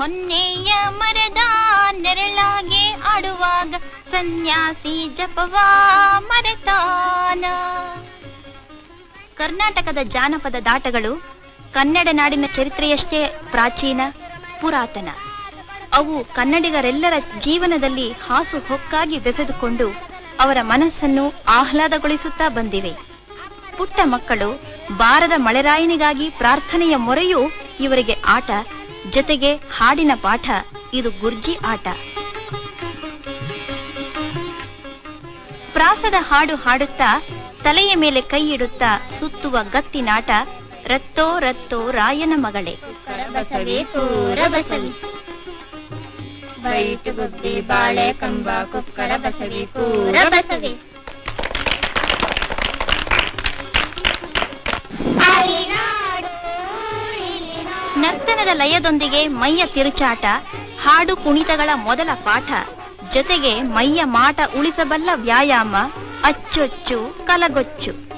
ಹೊನ್ನೆಯ ಮರದ ನೆರಳಾಗೆ ಆಡುವಾಗ ಸನ್ಯಾಸಿ ಜಪವಾ ಮರೆತಾನ. ಕರ್ನಾಟಕದ ಜಾನಪದ ದಾಟಗಳು ಕನ್ನಡ ನಾಡಿನ ಚರಿತ್ರೆಯಷ್ಟೇ ಪ್ರಾಚೀನ, ಪುರಾತನ. ಅವು ಕನ್ನಡಿಗರೆಲ್ಲರ ಜೀವನದಲ್ಲಿ ಹಾಸು ಹೊಕ್ಕಾಗಿ ಬೆಸೆದುಕೊಂಡು ಅವರ ಮನಸ್ಸನ್ನು ಆಹ್ಲಾದಗೊಳಿಸುತ್ತಾ ಬಂದಿವೆ. ಪುಟ್ಟ ಮಕ್ಕಳು ಬಾರದ ಮಳೆರಾಯನಿಗಾಗಿ ಪ್ರಾರ್ಥನೆಯ ಮೊರೆಯೂ ಇವರಿಗೆ ಆಟ, ಜೊತೆಗೆ ಹಾಡಿನ ಪಾಠ, ಇದು ಗುರ್ಜಿ ಆಟ. ಪ್ರಾಸದ ಹಾಡು ಹಾಡುತ್ತಾ, ತಲೆಯ ಮೇಲೆ ಕೈ ಇಡುತ್ತಾ ಸುತ್ತುವ ಗತ್ತಿನಾಟ ರತ್ತೋ ರತ್ತೋ ರಾಯನ ಮಗಳೇ. ಬೈಟು ಬಾಳೆ ಕಂಬ ಕುಕ್ಕರ ಬಸವಿ ಕೂರ ಬಸವಿ ಲಯದೊಂದಿಗೆ ಮೈಯ ತಿರುಚಾಟ ಹಾಡು ಕುಣಿತಗಳ ಮೊದಲ ಪಾಠ ಜೊತೆಗೆ ಮೈಯ ಮಾಟ ಉಳಿಸಬಲ್ಲ ವ್ಯಾಯಾಮ ಅಚ್ಚೊಚ್ಚು ಕಲಗೊಚ್ಚು.